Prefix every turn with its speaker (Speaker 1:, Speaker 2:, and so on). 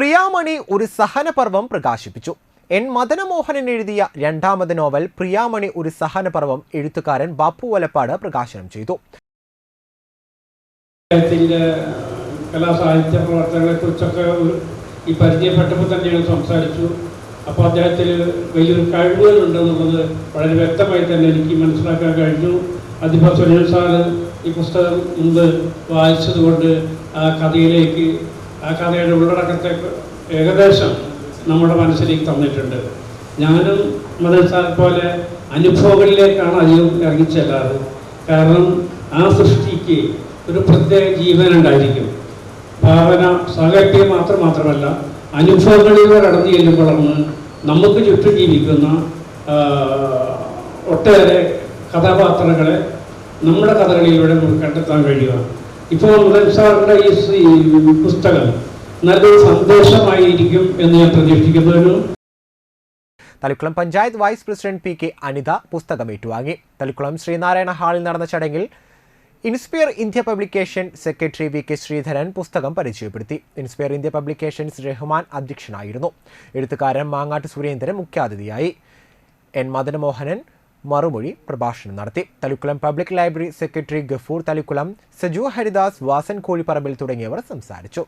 Speaker 1: പ്രിയാമണി ഒരു സഹനപർവം പ്രകാശിപ്പിച്ചു. എൻ. മദനമോഹനൻ എഴുതിയ രണ്ടാമത് നോവൽ പ്രിയാമണി ഒരു സഹനപർവം എഴുത്തുകാരൻ ബാപ്പു വലപ്പാട് പ്രകാശനം ചെയ്തു.
Speaker 2: കലാ കലാസാഹിത്യ പ്രവർത്തനങ്ങളെ കുറിച്ചൊക്കെ ഈ പരിചയപ്പെട്ടപ്പോൾ തന്നെയാണ് സംസാരിച്ചു. അപ്പോൾ അദ്ദേഹത്തിൽ വലിയൊരു കഴിവുകളുണ്ടെന്നുള്ളത് വളരെ വ്യക്തമായി തന്നെ എനിക്ക് മനസ്സിലാക്കാൻ കഴിഞ്ഞു. അതിപ്പോൾ സുനിൽ സാറ് ഈ പുസ്തകം മുമ്പ് വായിച്ചതുകൊണ്ട് ആ കഥയിലേക്ക് ആ കഥയുടെ ഉള്ളടക്കത്തെ ഏകദേശം നമ്മുടെ മനസ്സിലേക്ക് തന്നിട്ടുണ്ട്. ഞാനും മദൻ സാർ പോലെ അനുഭവങ്ങളിലേക്കാണ് അധികം ഇറങ്ങിച്ചെല്ലാറ് കാരണം ആ സൃഷ്ടിക്ക് ഒരു പ്രത്യേക ജീവൻ ഉണ്ടായിരിക്കും. ഭാവന സാഹിത്യം മാത്രം മാത്രമല്ല അനുഭവങ്ങളിലൂടെ കടന്നു ചെല്ലുമ്പോഴാണ് നമുക്ക് ചുറ്റും ജീവിക്കുന്ന ഒട്ടേറെ കഥാപാത്രങ്ങളെ നമ്മുടെ കഥകളിലൂടെ നമുക്ക് കണ്ടെത്താൻ കഴിയുക. ഇപ്പോൾ സാറിന്റെ ഈ പുസ്തകം നല്ലൊരു സന്ദേശമായിരിക്കും എന്ന് ഞാൻ പ്രതീക്ഷിക്കുന്നു
Speaker 1: Thalikulam panchayat vice president P K Anitha പുസ്തകം ഏറ്റുവാങ്ങി. തളിക്കുളം ശ്രീനാരായണ ഹാളിൽ നടന്ന ചടങ്ങിൽ inspire India publication secretary V K Sreedharan പുസ്തകം പരിചയപ്പെടുത്തി. ഇൻസ്പയർ ഇന്ത്യ പബ്ലിക്കേഷൻസ് റഹ്മാൻ അധ്യക്ഷനായിരുന്നു. എഴുത്തുകാരൻ മാങ്ങാട്ട് സുരേന്ദ്രൻ മുഖ്യാതിഥിയായി. എൻ മദനമോഹനൻ മറുമൊഴി പ്രഭാഷണം നടത്തി. Thalikulam public library secretary Gafoor Thalikulam Saju Haridas Vasan Kozhipparambil തുടങ്ങിയവർ സംസാരിച്ചു.